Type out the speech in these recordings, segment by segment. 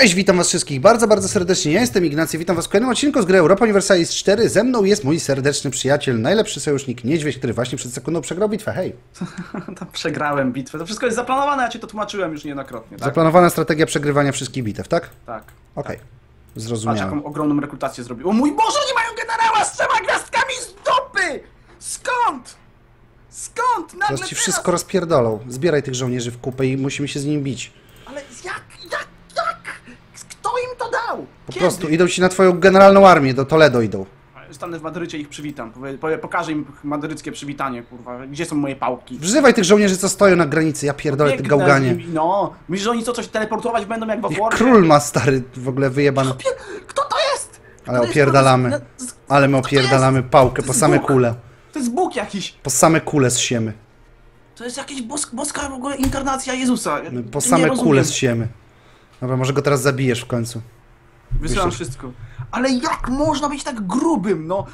Cześć, witam was wszystkich bardzo, bardzo serdecznie. Ja jestem Ignacy, witam was w kolejnym odcinku z gry Europa Universalis 4. Ze mną jest mój serdeczny przyjaciel, najlepszy sojusznik Niedźwiedź, który właśnie przed sekundą przegrał bitwę. Hej! Tam przegrałem bitwę. To wszystko jest zaplanowane, ja ci to tłumaczyłem już niejednokrotnie. Tak? Zaplanowana strategia przegrywania wszystkich bitew, tak? tak. Okej, Patrz, zrozumiałem. jaką ogromną rekrutację zrobił. O mój Boże, nie mają generała z trzema gwiazdkami z dupy! Skąd? Skąd? Nagle Teraz ci wszystko rozpierdolą. Zbieraj tych żołnierzy w kupę i musimy się z nimi bić. Ale jak, jak, jak? Kto im to dał? Po prostu idą ci na twoją generalną armię, do Toledo idą. Stanę w Madrycie i ich przywitam. Powie, powie, pokażę im madryckie przywitanie, kurwa. Gdzie są moje pałki? Wzywaj tych żołnierzy, co stoją na granicy. Ja pierdolę, ty Biegnę z gałganie. nimi, No, myślisz, że oni co, coś teleportować będą jak w Ich Warfare? król ma stary, w ogóle wyjebany. Pier- Kto to jest? Ale To jest, opierdalamy. z- Ale my jest? opierdalamy pałkę po jest same Bóg. kule. To jest Bóg jakiś. Po same kule z siemy. To jest jakaś bos boska w ogóle inkarnacja Jezusa. Po Nie same rozumiem. kule z siemy. Dobra, może go teraz zabijesz w końcu. Wysyłam Wyszedł. wszystko. Ale jak można być tak grubym, no?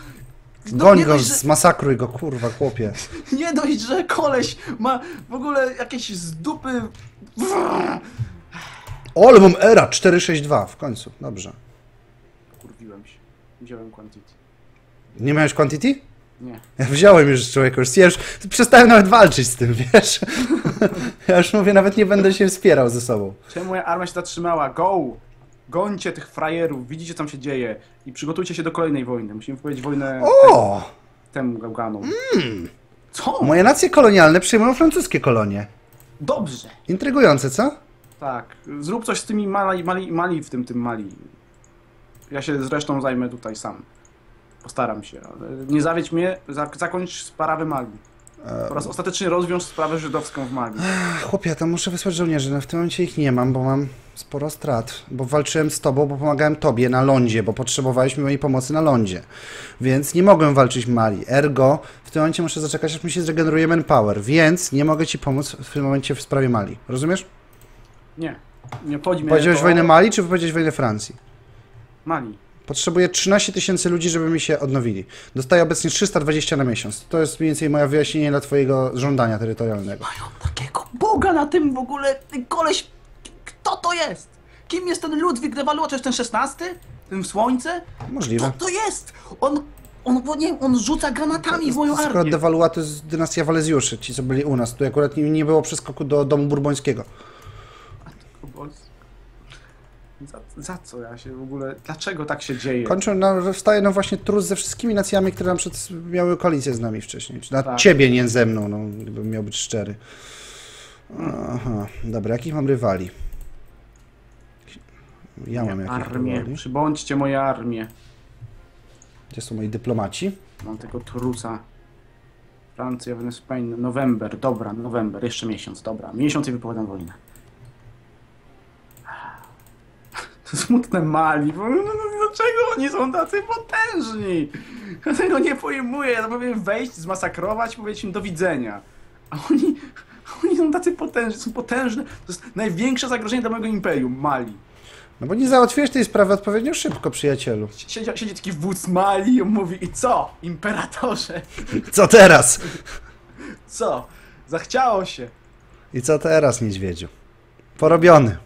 No, Goń nie go, dość, że, zmasakruj go, kurwa, chłopie. nie dość, że koleś ma w ogóle jakieś z dupy... O, ale mam era 462 w końcu, dobrze. Kurwiłem się. Wziąłem quantity. Nie miałeś quantity? Nie. Ja wziąłem już człowieku, już, ja już przestałem nawet walczyć z tym, wiesz? Ja już mówię, nawet nie będę się wspierał ze sobą. Czemu moja armia się zatrzymała? Go! Gońcie tych frajerów, widzicie co tam się dzieje i przygotujcie się do kolejnej wojny. Musimy powiedzieć wojnę O! temu gałganom. Hmm. Co? Moje nacje kolonialne przyjmują francuskie kolonie. Dobrze. Intrygujące, co? Tak. Zrób coś z tymi mali, mali, mali w tym, tym mali. Ja się zresztą zajmę tutaj sam. Postaram się, nie zawiedź mnie, za, zakończ sprawę Mali. Oraz ostatecznie rozwiąż sprawę żydowską w Mali. Chłopie, ja tam muszę wysłać żołnierzy, no w tym momencie ich nie mam, bo mam sporo strat. Bo walczyłem z tobą, bo pomagałem tobie na lądzie, bo potrzebowaliśmy mojej pomocy na lądzie. Więc nie mogłem walczyć Mali. Ergo, w tym momencie muszę zaczekać, aż mi się zregeneruje manpower, więc nie mogę ci pomóc w tym momencie w sprawie Mali. Rozumiesz? Nie. Nie chodzi mi Powiedziałeś o wojnę Mali, czy powiedziałeś wojnę Francji? Mali. Potrzebuję 13 tysięcy ludzi, żeby mi się odnowili. Dostaję obecnie 320 na miesiąc. To jest mniej więcej moje wyjaśnienie dla twojego żądania terytorialnego. Mają takiego Boga na tym w ogóle. Ten koleś. Kto to jest? Kim jest ten Ludwik de Valois? To jest ten szesnasty? Ten w słońce? Możliwe. Kto to jest? On. On, nie, on rzuca granatami w moją armię. de Valois to jest dynastia Walezjuszy, ci co byli u nas. Tu akurat nie, nie było przeskoku do domu burbońskiego. Za, za co ja się w ogóle. Dlaczego tak się dzieje? Kończą, no, wstaje no właśnie trus ze wszystkimi nacjami, które na przykład miały koalicję z nami wcześniej. Czy na Tak. ciebie, nie ze mną, no, gdybym miał być szczery. Aha, dobra, jakich mam rywali? Ja mam jakich Armię. rywali? Przybądźcie moje armię. Gdzie są moi dyplomaci? Mam tego trusa. Francja, Wenezuela, Spain, November, dobra, November, jeszcze miesiąc, dobra. Miesiąc i wypowiadam wojnę. To smutne Mali, bo no, no, dlaczego oni są tacy potężni? Ja tego nie pojmuję, ja powinien wejść, zmasakrować, powiedzieć im do widzenia. A oni, oni są tacy potężni, są potężne. To jest największe zagrożenie dla mojego imperium, Mali. No bo nie załatwiłeś tej sprawy odpowiednio szybko, przyjacielu. Siedzi, siedzi taki wódz Mali i on mówi, i co, imperatorze, Co teraz? co, zachciało się. I co teraz, niedźwiedziu? Porobiony.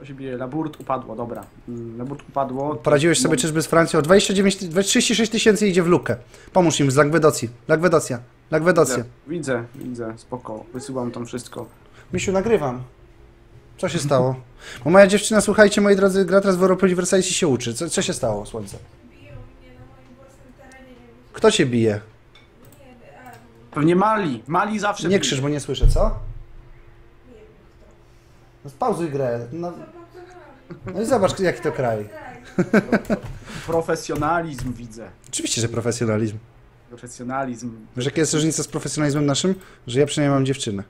Co się bije? Laburt upadło, dobra. Mm, Laburt upadło. Poradziłeś sobie No, czyżby z Francją? 29, 36 tysięcy idzie w lukę. Pomóż im z Lagwedocji. Lagwedocja. Lagwedocja. Widzę, widzę, widzę, spoko. Wysyłam tam wszystko. Misiu, nagrywam. Co się stało? Bo moja dziewczyna, słuchajcie, moi drodzy, gra teraz w Europie Universalis i się uczy. Co, co się stało, słońce? Biją mnie na moim własnym terenie, nie wiem, Kto cię bije? Pewnie Mali. Mali zawsze Nie bije. krzyż, bo nie słyszę, co? No spauzuj grę. No, no i zobacz, jaki to kraj. Profesjonalizm widzę. Oczywiście, że profesjonalizm. Profesjonalizm. Wiesz, jaka jest różnica z profesjonalizmem naszym? Że ja przynajmniej mam dziewczynę.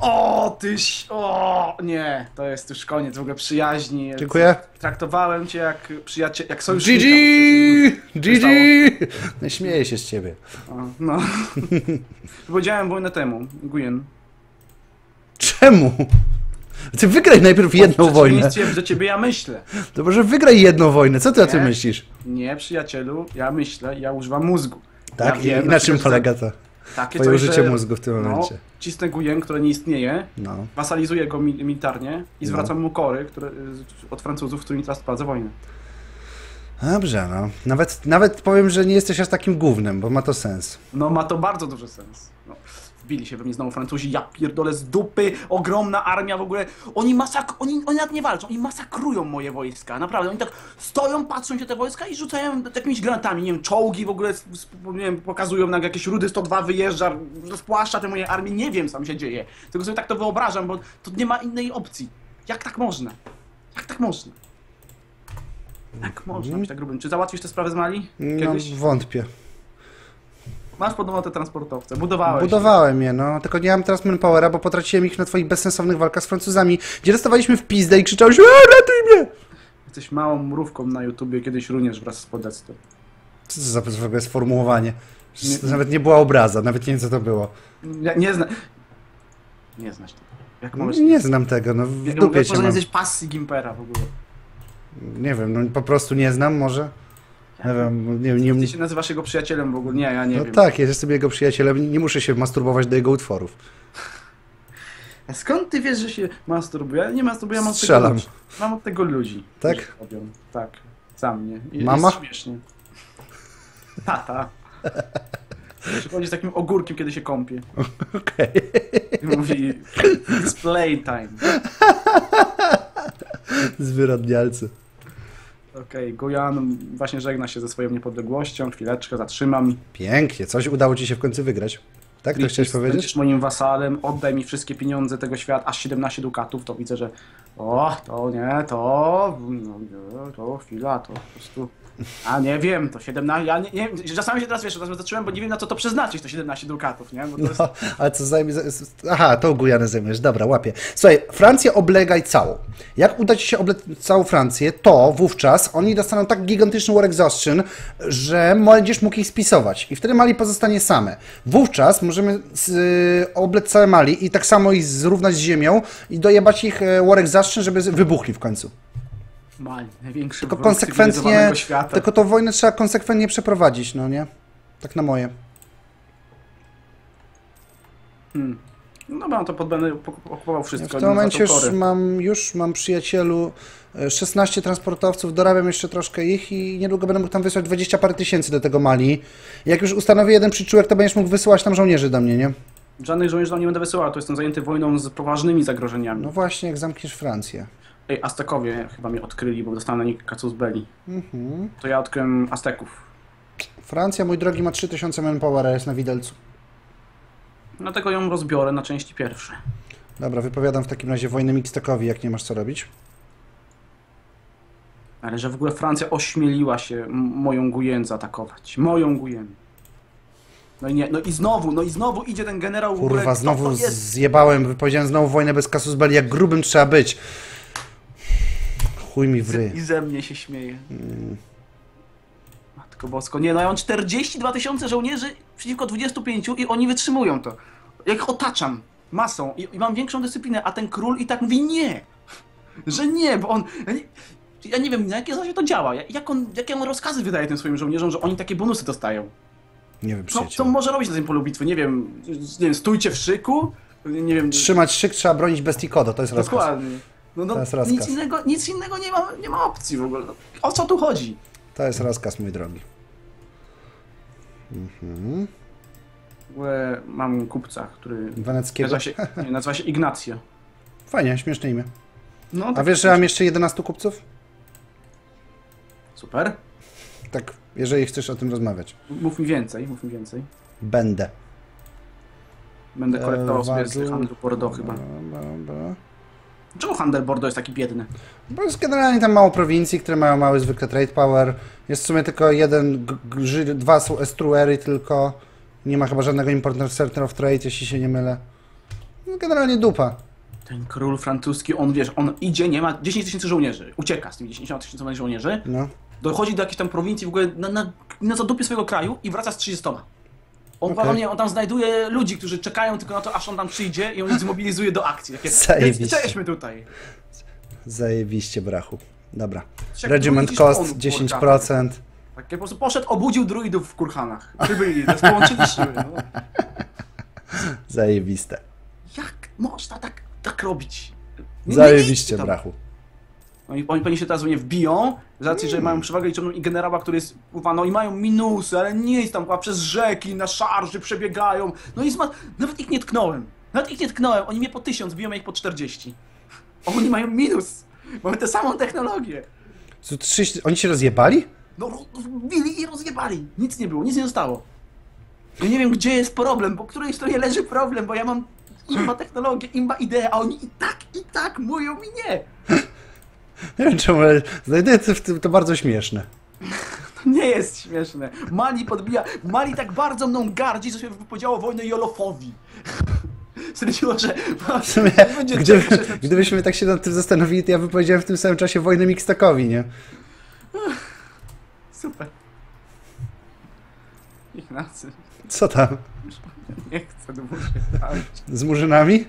O, tyś, o, nie, to jest już koniec w ogóle przyjaźni. Dziękuję. Traktowałem cię jak przyjaciel, jak sojusznika. GG! GG! No śmieję się z ciebie. O, no. Powiedziałem wojnę temu, Guyen. Czemu? Ty wygraj najpierw jedną W wojnę. do ciebie ja myślę. To może wygraj jedną wojnę. Co ty o tym Nie. myślisz? Nie, przyjacielu, ja myślę, ja używam mózgu. Tak? ja wiem, I na czym polega to? Takie Twoje coś, użycie że- mózgu w tym No, momencie. cisnę gujen, które nie istnieje, No. wasalizuję go mi- militarnie i No. zwracam mu kory które, od Francuzów, którymi teraz prowadzę wojnę. Dobrze, no. Nawet, nawet powiem, że nie jesteś aż takim głównym, bo ma to sens. No ma to bardzo duży sens. No, wbili się we mnie znowu Francuzi, ja pierdolę z dupy, ogromna armia w ogóle. Oni masak... Oni, oni nawet nie walczą, oni masakrują moje wojska, naprawdę. Oni tak stoją, patrzą się te wojska i rzucają jakimiś granatami, nie wiem, czołgi w ogóle, nie wiem, pokazują na jakieś rudy 102 wyjeżdża, rozpłaszcza te moje armie, nie wiem co tam się dzieje. Tylko sobie tak to wyobrażam, bo to nie ma innej opcji. Jak tak można? Jak tak można? Jak można być tak grubym? Czy załatwisz tę sprawę z Mali? No, Kiedyś? wątpię. Masz podobno te transportowce, budowałeś. Budowałem je, no. Tylko nie mam teraz manpowera, bo potraciłem ich na twoich bezsensownych walkach z Francuzami, gdzie dostawaliśmy w pizdę i krzyczałeś, e, ratuj mnie! Jesteś małą mrówką na YouTubie, kiedyś również wraz z Podestem. Co to za w ogóle sformułowanie? Nie- nawet nie była obraza, nawet nie wiem co to było. Ja nie zna... Nie znasz tego. Jak No, możesz... nie znam tego, no w jak, dupie jak cię mam. jesteś pasji Gimpera w ogóle. Nie wiem, no po prostu nie znam może. Nie wiem, nie, nie, Ty się nazywasz jego przyjacielem w ogóle. Nie, ja nie No wiem. tak, ja jestem jego przyjacielem, nie muszę się masturbować do jego utworów. A skąd ty wiesz, że się masturbuje? Ja nie masturbuję, mam od tego Strzelam. ludzi. Mam od tego ludzi. Tak? Tak. Sam nie. I- Mama? Jest śmiesznie. Tata. Przychodzi z takim ogórkiem, kiedy się kąpie. Okej. I mówi It's playtime. Zwyrodnialcy. Okej, Gojan właśnie żegna się ze swoją niepodległością. Chwileczkę, zatrzymam. Pięknie, coś udało ci się w końcu wygrać. Tak to chciałeś powiedzieć? Będziesz moim wasalem, oddaj mi wszystkie pieniądze tego świata, aż 17 dukatów, to widzę, że o, to nie, to, no, nie, to chwila, to po prostu, a nie wiem, to 17, ja nie, nie czasami się teraz, wiesz, teraz zacząłem, bo nie wiem na co to przeznaczyć, to 17 dukatów, nie, bo to No, ale co zajmie... Aha, tą Gujanę zajmiesz, dobra, łapię. Słuchaj, Francję oblegaj całą. Jak uda ci się oblec całą Francję, to wówczas oni dostaną tak gigantyczny war exhaustion, że będziesz mógł ich spisować i wtedy Mali pozostanie same. Wówczas możemy z, y, oblec całe Mali i tak samo ich zrównać z ziemią i dojebać ich e, war exhaustion, żeby wybuchli w końcu. Mali, największy Tylko konsekwentnie, świata. tylko tą wojnę trzeba konsekwentnie przeprowadzić, no nie? Tak na moje. Hmm. No dobra, no to pod, będę okupował W wszystko. tym no, momencie już mam, już mam przyjacielu e, 16 transportowców, dorabiam jeszcze troszkę ich i niedługo będę mógł tam wysłać 20 parę tysięcy do tego Mali. Jak już ustanowię jeden przyczółek, to będziesz mógł wysyłać tam żołnierzy do mnie, nie? Żadnych żołnierzy tam nie będę wysyłał, to jestem zajęty wojną z poważnymi zagrożeniami. No właśnie, jak zamkniesz Francję. Ej, Aztekowie chyba mnie odkryli, bo dostałem na nich Beli. Mhm. To ja odkryłem Azteków. Francja, mój drogi, ma 3000 manpower, a jest na widelcu. Dlatego ją rozbiorę na części pierwsze. Dobra, wypowiadam w takim razie wojnę Mixtekowi, jak nie masz co robić. Ale że w ogóle Francja ośmieliła się moją Gujen zaatakować. Moją Gujen. No i nie, no i znowu, no i znowu idzie ten generał w ogóle, Kurwa, kto znowu zjebałem, wypowiedziałem znowu wojnę bez kasus belli, jak grubym trzeba być. Chuj mi w ryj. I ze mnie się śmieje. Matko Bosko, nie no, ja mam 42 tysiące żołnierzy przeciwko 25 i oni wytrzymują to. Jak otaczam masą i, i mam większą dyscyplinę, a ten król i tak mówi nie. Że nie, bo on... Ja nie, ja nie wiem, na jakie zasadzie to działa. Ja- Jak on, jakie on rozkazy wydaje tym swoim żołnierzom, że oni takie bonusy dostają. Nie wiem, Co, co przyjaciel. może robić na tym polu bitwy? Nie wiem, nie wiem, stójcie w szyku? Nie wiem... Trzymać szyk, trzeba bronić bestii kodo, to jest rozkaz. Dokładnie. No, no, To jest rozkaz. nic, innego, nic innego nie ma, nie ma opcji w ogóle. No, O co tu chodzi? To jest rozkaz, mój drogi. Mhm. W ogóle mam kupca, który Weneckiego. nazywa się, nie, nazywa się Ignacio. Fajnie, śmieszne imię. No, A tak, wiesz, że mam jeszcze 11 kupców? Super. Tak, jeżeli chcesz o tym rozmawiać. Mów mi więcej, mów mi więcej. Będę. Będę kolektował Eee, sobie z handlu Bordeaux chyba. Ba, ba, ba. Czemu handel Bordeaux jest taki biedny? Bo jest generalnie tam mało prowincji, które mają mały zwykle trade power. Jest w sumie tylko jeden, dwa są estuary tylko. Nie ma chyba żadnego important center of trade, jeśli się nie mylę. No, generalnie dupa. Ten król francuski, on wiesz, on idzie, nie ma 10 tysięcy żołnierzy, ucieka z tymi 10 tysięcy żołnierzy, No. dochodzi do jakiejś tam prowincji w ogóle na, na, na zadupie swojego kraju i wraca z 30. On, on, nie, on tam znajduje ludzi, którzy czekają tylko na to, aż on tam przyjdzie i on ich zmobilizuje do akcji. Takie, Zajebiście. "Więc Jesteśmy tutaj. Zajebiście, brachu. Dobra. Jak Regiment cost szpon w 10%. Tak, po prostu poszedł, obudził druidów w kurhanach. Przybyli, to połączyli siły. No. Zajebiste. Jak można tak, tak robić? Nie- Zajebiście, brachu. No i oni pewnie się teraz nie wbiją, z racji, że mają przewagę liczebną i generała, który jest, uwa, no i mają minusy, ale nie jest tam, uwa, przez rzeki, na szarży przebiegają, no i zma... nawet ich nie tknąłem, nawet ich nie tknąłem, oni mnie po 1000, biją ich po 40. Oni mają minus, mamy tę samą technologię. Co, trzy- Oni się rozjebali? No, bili i rozjebali, nic nie było, nic nie zostało. Ja nie wiem, gdzie jest problem, po której stronie leży problem, bo ja mam imba technologię, imba ideę, a oni i tak, i tak mówią mi nie. Nie wiem czemu, ale znajduję to, to bardzo śmieszne. To nie jest śmieszne. Mali podbija. Mali tak bardzo mną gardzi, że się wypowiedziało wojnę Jolofowi. Stwierdziło, że. W sumie, gdyby, gdybyśmy tak się nad tym zastanowili, to ja wypowiedziałem w tym samym czasie wojnę Mixtakowi, nie? Super. Ignacy, Co tam? nie chcę dłużej. Z murzynami?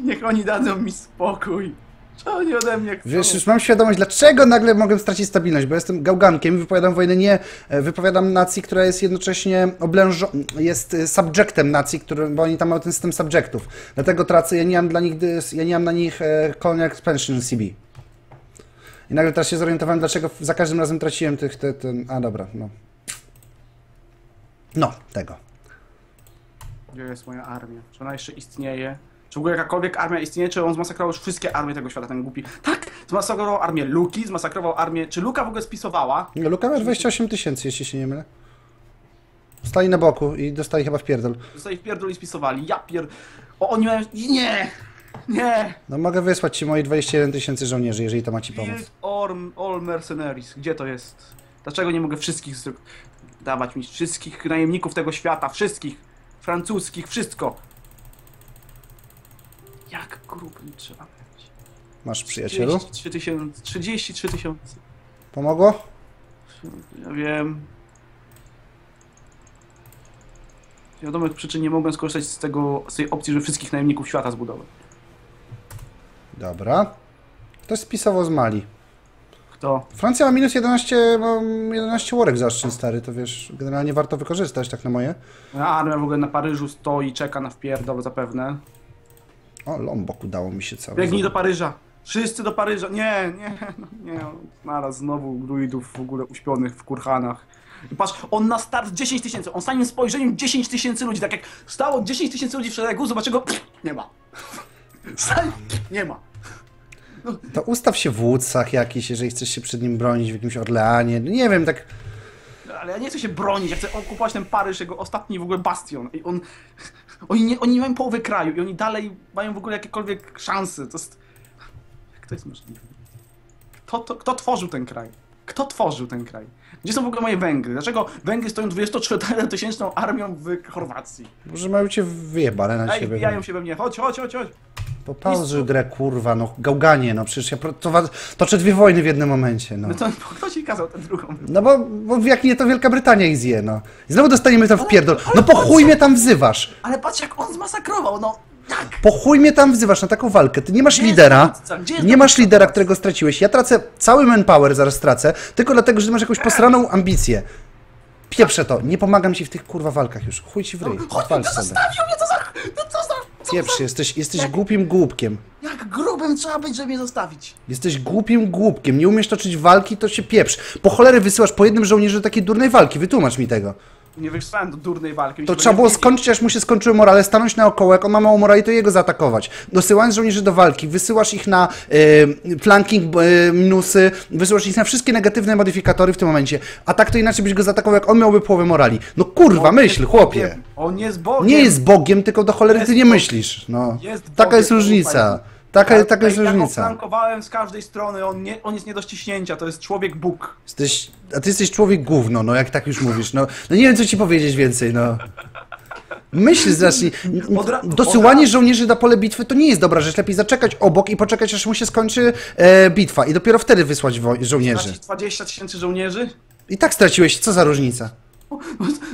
Niech oni dadzą mi spokój. Co oni ode mnie chcą? Wiesz, już mam świadomość, dlaczego nagle mogę stracić stabilność, bo jestem gałgankiem i wypowiadam wojnę nie, e, wypowiadam nacji, która jest jednocześnie oblężo... jest e, subjectem nacji, który, bo oni tam mają ten system subjectów. Dlatego tracę, ja nie mam dla nich, ja nie mam na nich e, Colonial Expansion CB. I nagle teraz się zorientowałem, dlaczego za każdym razem traciłem tych, te, ten... A, dobra, no. No, tego. Gdzie jest moja armia? Czy ona jeszcze istnieje? Czy w ogóle jakakolwiek armia istnieje? Czy on zmasakrował już wszystkie armie tego świata, ten głupi? Tak! Zmasakrował armię Luki, zmasakrował armię... Czy Luka w ogóle spisowała? Nie, Luka ma 28 tysięcy, jeśli się nie mylę. Stali na boku i dostali chyba w pierdol. Zostali w pierdol i spisowali. Ja pier... O, oni mają... Nie! Nie! No mogę wysłać ci moje 21 tysięcy żołnierzy, jeżeli to ma ci pomóc. Build all, all mercenaries. Gdzie to jest? Dlaczego nie mogę wszystkich dawać mi? Wszystkich najemników tego świata, wszystkich. Francuskich, wszystko. Jak grubym trzeba być? Masz przyjacielu? 33 tysiące. 33 tysiące. Pomogło? Ja wiem. Z wiadomych przyczyn nie mogłem skorzystać z tego, z tej opcji, że wszystkich najemników świata zbudować. Dobra. Ktoś spisował z Mali. Kto? Francja ma minus 11, mam 11 worek zaszczyn stary, to wiesz, generalnie warto wykorzystać tak na moje. Moja armia w ogóle na Paryżu stoi, czeka na wpierdol zapewne. O, Lombok udało mi się cały. Biegnij do Paryża! Wszyscy do Paryża! Nie, nie, no nie. Naraz znowu druidów w ogóle uśpionych w kurhanach. I patrz, on na start 10 tysięcy, on samym spojrzeniem 10 tysięcy ludzi, tak jak stało 10 tysięcy ludzi w szeregu, zobacz go, nie ma. Stań, nie ma. To ustaw się w łódcach jakiś, jeżeli chcesz się przed nim bronić w jakimś Orleanie. No nie wiem, tak... Ale ja nie chcę się bronić, ja chcę okupować ten Paryż, jego ostatni w ogóle bastion. I on, oni, nie, oni nie mają połowy kraju i oni dalej mają w ogóle jakiekolwiek szanse. To jest, jak to jest możliwe? Kto, to, kto tworzył ten kraj? Kto tworzył ten kraj? Gdzie są w ogóle moje Węgry? Dlaczego Węgry stoją 24-tysięczną armią w Chorwacji? Może mają cię wyjebane na Ej, siebie. wbijają się we mnie. Chodź, chodź, chodź, chodź. Popauzuj grę, kurwa, no gałganie, no przecież ja to, toczę dwie wojny w jednym momencie, no. No to kto ci kazał tę drugą? No bo, bo jak nie, to Wielka Brytania ich zje, no. I znowu dostaniemy tam w pierdol. No po chuj mnie tam wzywasz. Ale patrz jak on zmasakrował, no jak? Po chuj mnie tam wzywasz na taką walkę. Ty nie masz Gdzie lidera. Nie masz lidera, którego straciłeś. Ja tracę cały manpower, zaraz stracę, tylko dlatego, że ty masz jakąś posraną ambicję. Pieprzę to. Nie pomagam ci w tych kurwa walkach już. Chuj ci w ryj. Chodź, Walcz no sobie. zostawił mnie, co za... Pieprz, jesteś, jesteś głupim głupkiem. Jak grubym trzeba być, żeby mnie zostawić? Jesteś głupim głupkiem. Nie umiesz toczyć walki, to się pieprz. Po cholerę wysyłasz po jednym żołnierzu takiej durnej walki. Wytłumacz mi tego. Nie wysłałem do durnej walki. To trzeba było skończyć, aż mu się skończyły morale, stanąć naokoło, jak on ma mało morali, to jego zaatakować. Dosyłając żołnierzy do walki, wysyłasz ich na y, flanking y, minusy, wysyłasz ich na wszystkie negatywne modyfikatory w tym momencie. A tak to inaczej byś go zaatakował, jak on miałby połowę morali. No kurwa, On myśl, jest chłopie. Bogiem. On jest Bogiem. Nie jest Bogiem, tylko do cholery Jest ty nie myślisz. No. Jest Taka jest różnica. Taka, Ja taka jest tutaj- Ja różnica. flankowałem z każdej strony, on, nie, on jest nie do ściśnięcia, to jest człowiek Bóg. Jesteś, a ty jesteś człowiek gówno, no jak tak już mówisz. No, no nie wiem, co ci powiedzieć więcej, no. Myśl zacznij. Dosyłanie żołnierzy na pole bitwy to nie jest dobra rzecz. Lepiej zaczekać obok i poczekać, aż mu się skończy e, bitwa. I dopiero wtedy wysłać żołnierzy. Stracić 20 tysięcy żołnierzy? I tak straciłeś, co za różnica?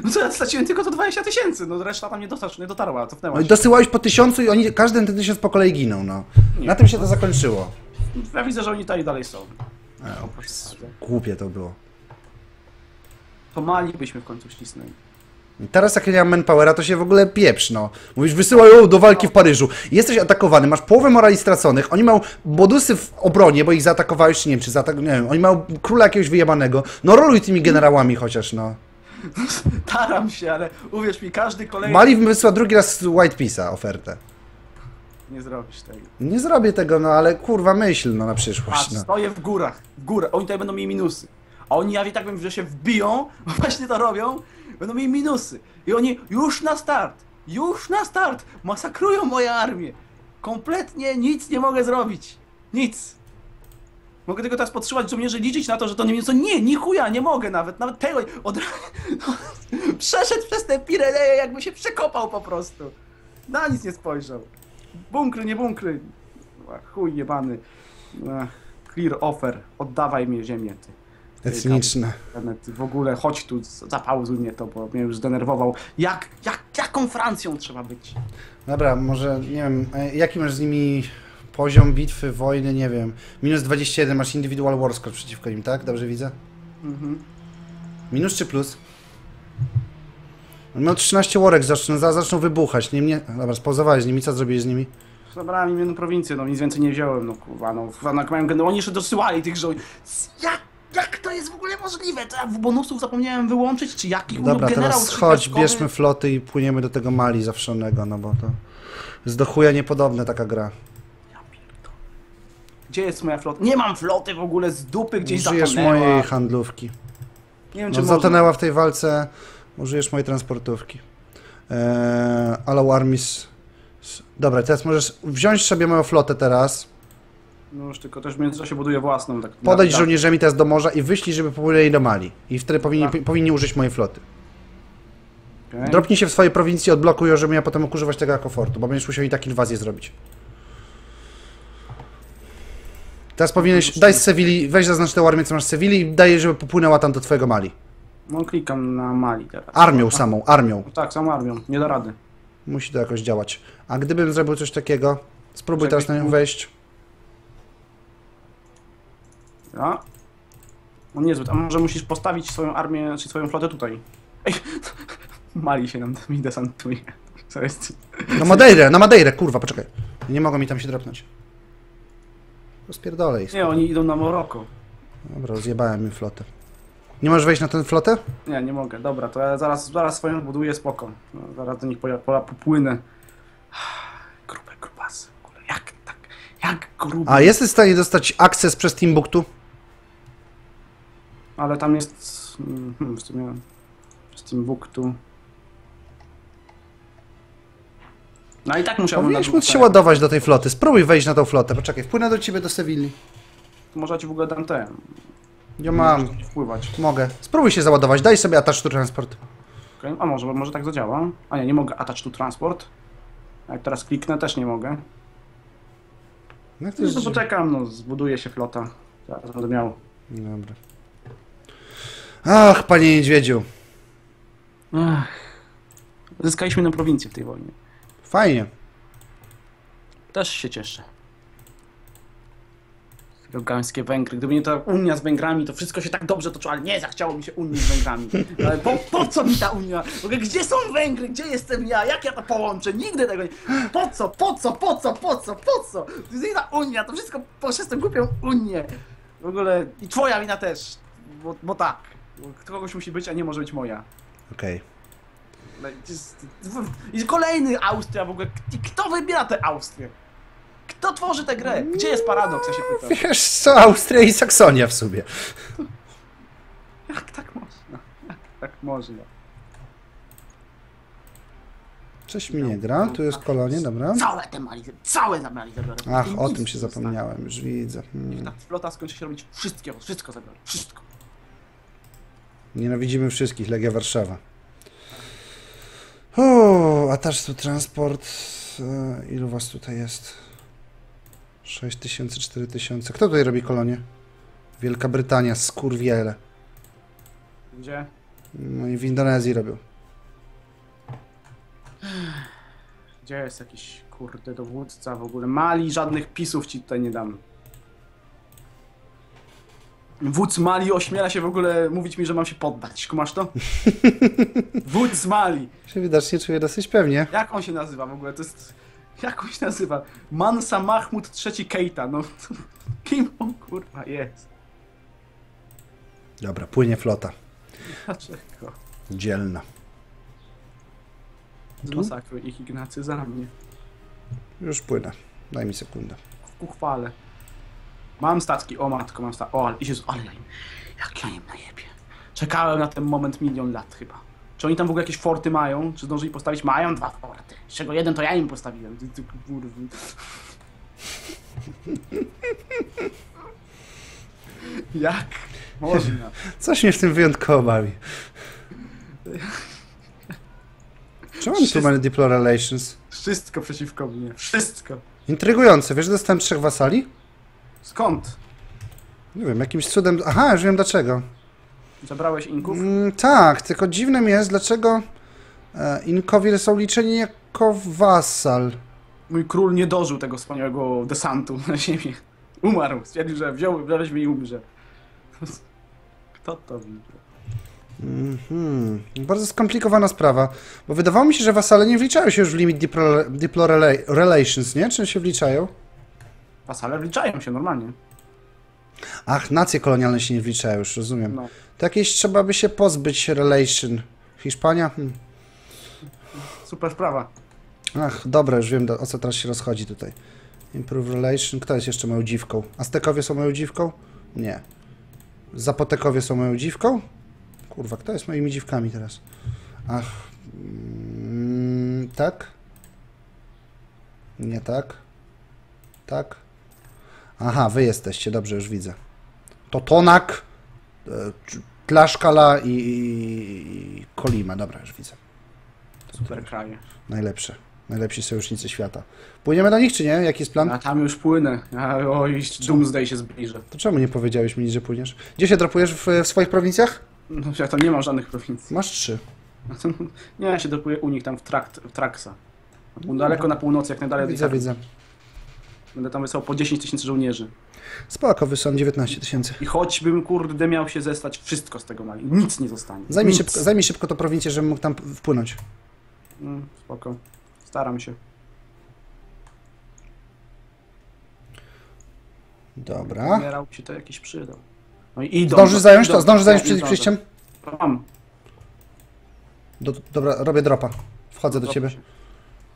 No to ja straciłem tylko to 20 tysięcy, no reszta tam nie, dotar nie dotarła, cofnęła No i się. dosyłałeś po tysiącu i oni, każdy ten tysiąc po kolei ginął, no. Nie. Na tym się to zakończyło. Ja widzę, że oni tutaj dalej są. Głupie to było. To Mali byśmy w końcu ścisnęli. I Teraz jak ja nie mam manpowera, to się w ogóle pieprz, no. Mówisz, wysyłaj ją do walki w Paryżu. Jesteś atakowany, masz połowę morali straconych, oni mają bodusy w obronie, bo ich zaatakowałeś, nie wiem, czy zaatak... nie wiem, oni mają króla jakiegoś wyjebanego. No roluj tymi generałami chociaż, no. Staram się, ale uwierz mi, każdy kolejny... Mali wysłał drugi raz White Peace'a ofertę. Nie zrobisz tego. Nie zrobię tego, no ale kurwa myśl, no na Patrz, przyszłość, no. stoję w górach, w górach. Oni tutaj będą mieli minusy. A oni, ja i tak wiem, że się wbiją, bo właśnie to robią, będą mieli minusy. I oni już na start, już na start masakrują moją armię. Kompletnie nic nie mogę zrobić. Nic. Mogę tylko teraz podtrzymać żołnierzy, liczyć na to, że to nie co Nie, ni chuja, nie mogę nawet, nawet tego. Od... Przeszedł przez te Pireneje, jakby się przekopał po prostu. Na nic nie spojrzał. Bunkry, nie bunkry. Ach, Chuj jebany. Ach, Clear offer, oddawaj mi ziemię. Ty. Cyniczne. W ogóle chodź tu, zapauzuj mnie to, bo mnie już zdenerwował. Jak, jak, jaką Francją trzeba być? Dobra, może, nie wiem, e, jaki masz z nimi poziom bitwy, wojny, nie wiem. Minus 21, masz individual war score przeciwko nim, tak? Dobrze widzę? Mhm. Minus czy plus? No 13 worek zaczną, zaczną wybuchać, nie mnie... Dobra, spauzowałeś z nimi, co zrobiłeś z nimi? Zabrałem im jedną prowincję, no nic więcej nie wziąłem, no kurwa, no no, mają gen- oni jeszcze dosyłali tych żołnierzy. Jak, jak to jest w ogóle możliwe? To ja w bonusów zapomniałem wyłączyć, czy jaki Dobra, generał teraz chodź, bierzmy floty i płyniemy do tego Mali zawszonego, no bo to jest do chuja niepodobne taka gra. Gdzie jest moja flota? Nie mam floty w ogóle z dupy gdzieś Użyjesz zatonęła. mojej handlówki. Nie wiem, No, czy można. zatonęła w tej walce, użyjesz mojej transportówki. Eee, allow armies... Dobra, teraz możesz wziąć sobie moją flotę teraz, No już tylko też w międzyczasie buduję własną. Tak, podejdź tak, żołnierzami teraz do morza i wyślij, żeby popłynęli do Mali. I wtedy powinni, Tak. powinni użyć mojej floty. okej. Dropnij się w swojej prowincji, odblokuj ją, żebym ja potem mógł używać tego jako fortu, bo będziesz musiał i tak inwazję zrobić. Teraz powinieneś, daj z Sewilli, weź zaznacz tę armię, co masz z Sewilli i daj, żeby popłynęła tam do twojego Mali. No klikam na Mali teraz. Armią samą, armią. Tak, samą armią, nie da rady. Musi to jakoś działać. A gdybym zrobił coś takiego, spróbuj Czekaj, teraz na nią wejść. Ja? No niezbyt, a może musisz postawić swoją armię, czy swoją flotę tutaj. Ej, Mali się nam mi desantuje. Co jest? Na Madeirę, na Madeirę, kurwa, poczekaj. Nie mogą mi tam się dropnąć. Rozpierdolę ich. Nie, oni idą na Maroko. Dobra, zjebałem mi flotę. Nie możesz wejść na tę flotę? Nie, nie mogę. Dobra, to ja zaraz, zaraz swoją buduję, spoko. No, zaraz do nich popłynę. Grube grubasy. Jak tak? Jak grube? A jesteś w stanie dostać akces przez Timbuktu? Ale tam jest... mm, Hmm, w sumie... Z Timbuktu... No i tak musiałbym... Powinieneś na móc się ładować do tej floty. Spróbuj wejść na tą flotę. Poczekaj, wpłynę do ciebie do Sewilli. Może ci w ogóle dam te... Ja mam. Wpływać. Mogę. Spróbuj się załadować. Daj sobie attach to transport. Okej, A może, może tak zadziała? A nie, nie mogę attach to transport. A jak teraz kliknę, też nie mogę. No, to No jest... poczekam, no, zbuduje się flota. Zaraz będę miał. Dobra. Ach, panie niedźwiedziu. Ach. Zyskaliśmy jedną prowincję w tej wojnie. Fajnie. Też się cieszę. Gałgańskie Węgry. Gdyby nie ta Unia z Węgrami, to wszystko się tak dobrze toczyło, ale nie, zachciało mi się Unii z Węgrami. Ale po, po co mi ta Unia? Ogóle, gdzie są Węgry? Gdzie jestem ja? Jak ja to połączę? Nigdy tego nie... Po co? Po co? Po co? Po co? Po co? Jest ta Unia, to wszystko przez tę głupią Unię. W ogóle i twoja wina też, bo, bo tak. Kogoś musi być, a nie może być moja. Okej. No i I kolejny Austria w ogóle. Kto wybiera tę Austrię? Kto tworzy tę grę? Gdzie jest paradoks, ja się pytam. Wiesz co, Austria i Saksonia w sobie. Jak tak można? Jak tak można? Coś mi nie gra. Tu jest kolonie, dobra. Całe te mali, całe na mali zabiorę. Ach, o tym się zapomniałem. Już widzę. Hmm. ta flota skończy się robić wszystkiego, wszystko zabiorę, wszystko. Nienawidzimy wszystkich. Legia Warszawa. O, attach to transport. E, Ilu was tutaj jest? 6 tysięcy, 4 tysiące. Kto tutaj robi kolonie? Wielka Brytania, skurwiele. Gdzie? No i w Indonezji robią. Gdzie jest jakiś kurde dowódca w ogóle? Mali, żadnych pisów ci tutaj nie dam. Wódz Mali ośmiela się w ogóle mówić mi, że mam się poddać. Kumasz to? Wódz Mali. Się widocznie czuję dosyć pewnie. Jak on się nazywa w ogóle? To jest... Jak on się nazywa? Mansa Mahmud III Keita. No, kim on kurwa jest? Dobra, płynie flota. Dlaczego? Dzielna. Zmasakruj ich Ignacy za mnie. Już płynę. Daj mi sekundę. Ku chwale. Mam statki, o matko, mam statki. O, ale, Jezu, ale ja im, jak ja im najebie. Czekałem na ten moment milion lat chyba. Czy oni tam w ogóle jakieś forty mają? Czy zdążyli postawić? Mają dwa forty. Z czego jeden to ja im postawiłem. Jak można? Coś mnie w tym wyjątkowo bawi. Czemu mam tu mamy Diplo Relations? Wszystko przeciwko mnie. Wszystko. Intrygujące. Wiesz, że dostałem trzech wasali? Skąd? Nie wiem, jakimś cudem... Aha, już wiem dlaczego. Zabrałeś inków? Mm, tak, tylko dziwnym jest, dlaczego e, Inkowie są liczeni jako wasal. Mój król nie dożył tego wspaniałego desantu na ziemię. Umarł. Stwierdził, że wziął, weźmie i umrze. Kto to widział? Mhm. Bardzo skomplikowana sprawa, bo wydawało mi się, że wasale nie wliczają się już w limit Diplo, diplo rela Relations, nie? Czy się wliczają? Wasale wliczają się normalnie. Ach, nacje kolonialne się nie wliczają, już rozumiem. No. To jakieś trzeba by się pozbyć relation. Hiszpania? Hmm. Super sprawa. Ach, dobra, już wiem o co teraz się rozchodzi tutaj. Improve relation. Kto jest jeszcze moją dziwką? Aztekowie są moją dziwką? Nie. Zapotekowie są moją dziwką? Kurwa, kto jest moimi dziwkami teraz? Ach. Mm, tak? Nie tak? Tak? Aha, wy jesteście, dobrze, już widzę. To Tonak, e, Tlaszkala i, i Kolima, dobra, już widzę. Super kraje. Najlepsze. Najlepsi sojusznicy świata. Płyniemy do nich, czy nie? Jaki jest plan? Ja tam już płynę. Ja, oj, Doomsday się zbliża. To czemu nie powiedziałeś mi, że płyniesz? Gdzie się dropujesz w, w swoich prowincjach? No, ja tam nie mam żadnych prowincji. Masz trzy. Nie, ja się dopuję u nich tam w, trakt, w Traksa. Daleko na północy, jak najdalej Widzę, widzę. Będę tam wysłał po 10 tysięcy żołnierzy. Spoko, wysłałem 19 tysięcy. I choćbym, kurde, miał się zestać, wszystko z tego mali. Nic nie zostanie. Zajmij Nic. szybko, zajmij szybko to prowincję, żebym mógł tam wpłynąć. Mm, spoko. Staram się. Dobra. Generał się to jakiś przydał. No i idą. Zdążysz zająć idą. to? Zdążysz zająć przed ich przyjściem? Mam. Do, dobra, robię dropa. Wchodzę do ciebie. się.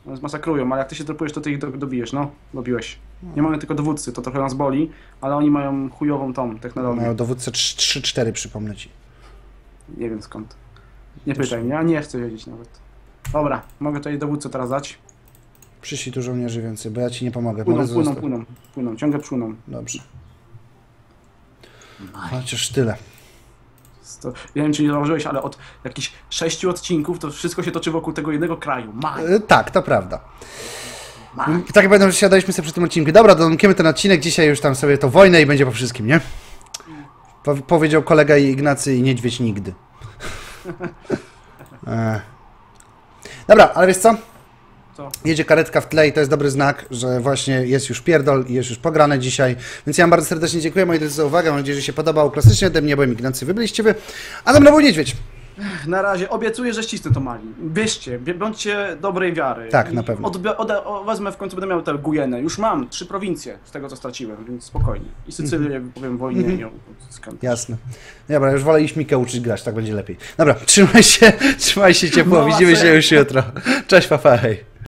No, Zmasakrują, ale jak ty się dropujesz, to ty ich do, dobijesz, no. Dobiłeś. Nie mamy tylko dowódcy, to trochę nas boli, ale oni mają chujową tą technologię. Mają dowódcę 3-4, przypomnę ci. Nie wiem skąd. Nie pytaj mnie, ja nie chcę wiedzieć nawet. Dobra, mogę tutaj dowódcę teraz dać. Przyszli tu żołnierzy więcej, bo ja ci nie pomogę. Płyną, płyną, zostać. płyną, płyną, ciągle płyną. Dobrze. Chociaż tyle. To, nie wiem, czy nie zauważyłeś, ale od jakichś sześciu odcinków to wszystko się toczy wokół tego jednego kraju. Maj, E, tak, to prawda. Tak jak będą siadaliśmy sobie przy tym odcinku. Dobra, domkniemy ten odcinek, dzisiaj już tam sobie to wojnę i będzie po wszystkim, nie? Po, powiedział kolega Ignacy i niedźwiedź nigdy. e. Dobra, ale wiesz co? Co? Jedzie karetka w tle i to jest dobry znak, że właśnie jest już pierdol i jest już pograne dzisiaj. Więc ja wam bardzo serdecznie dziękuję moi drodzy za uwagę. Mam nadzieję, że się podobał. Klasycznie ode mnie byłem Ignacy, wy byliście wy. A ze mną był niedźwiedź. Na razie obiecuję, że ścisnę to mali. Bierzcie, bie- bądźcie dobrej wiary. Tak, I na pewno. O, wezmę w końcu, będę miał tę Gujenę. Już mam trzy prowincje z tego, co straciłem, więc spokojnie. I Sycylię, powiem, wojnie Mhm. ją skąd. Jasne. Dobra, już wolę iść Mikę uczyć grać, tak będzie lepiej. Dobra, trzymaj się, trzymaj się ciepło, Mała widzimy się już jutro. Cześć, papa, hej.